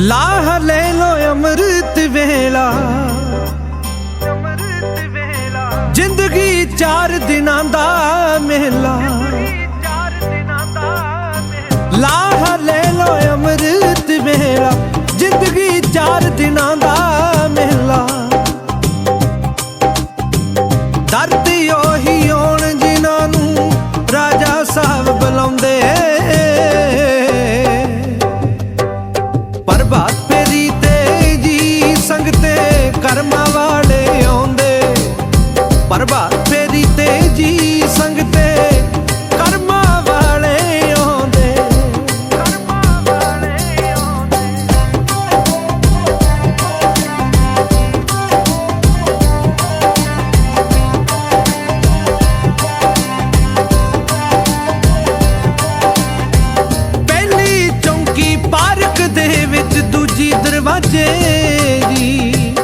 ਲਾਹ ਲੈ ਲੋ ਅੰਮ੍ਰਿਤ ਵੇਲਾ। ਅੰਮ੍ਰਿਤ ਵੇਲਾ। ਜ਼ਿੰਦਗੀ ਚਾਰ ਦਿਨਾਂ ਦਾ ਮੇਲਾ। ਪ੍ਰਭਾਤ ਫੇਰੀ ਤੇ ਜੀ ਸੰਗਤੇ ਕਰਮਾਂ ਵਾਲੇ ਆਉਂਦੇ। ਪ੍ਰਭਾਤ ਫੇਰੀ ਤੇ ਜੀ ਦਰਵਾਜ਼ੇ ਜੀ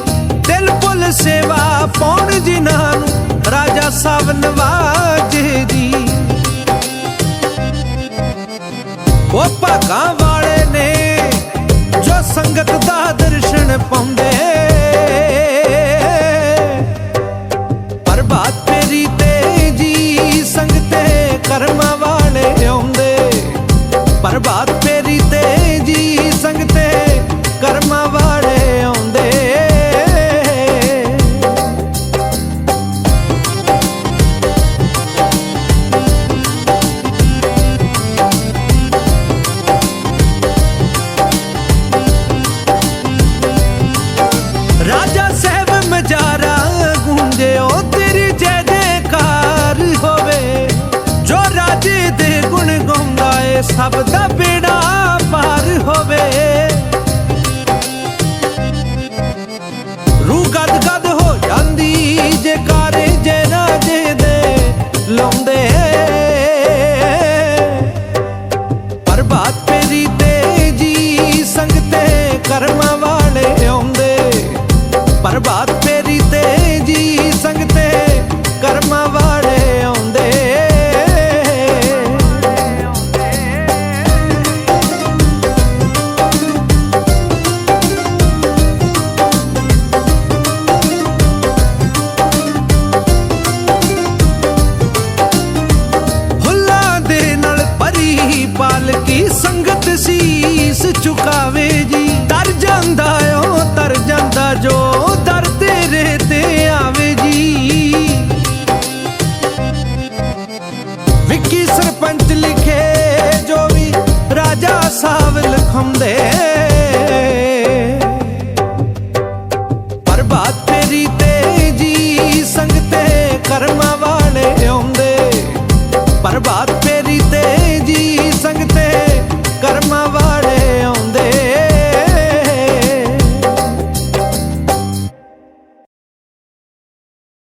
ਦਿਲ ਪੁੱਲ ਸੇਵਾ ਪਾਉਣ ਜਿਨ੍ਹਾਂ ਨੂੰ ਰਾਜਾ ਸਾਹਿਬ ਨਵਾਜੇ ਜੀ ਉਹ ਭਾਗਾਂ ਵਾਲੇ ਨੇ ਜੋ ਸੰਗਤ ਦਾ ਦਰਸ਼ਨ ਪਾਉਂਦੇ ਏ ਦਾ ਬੇੜਾ ਪਾਰ ਹੋਵੇ। ਰੂਹ ਗਦ ਗਦ ਹੋ ਜਾਂਦੀ ਜੇ ਕਾਰੇ ਜੇ ਰਾਜੇ ਦੇ ਲਾਉਂਦੇ। ਪਰ ਫੇਰੀ ਤੇ ਕੀ ਸਰਪੰਚ ਲਿਖੇ ਜੋ ਵੀ ਰਾਜਾ ਸਾਹਿਬ ਲਖੰਦੇ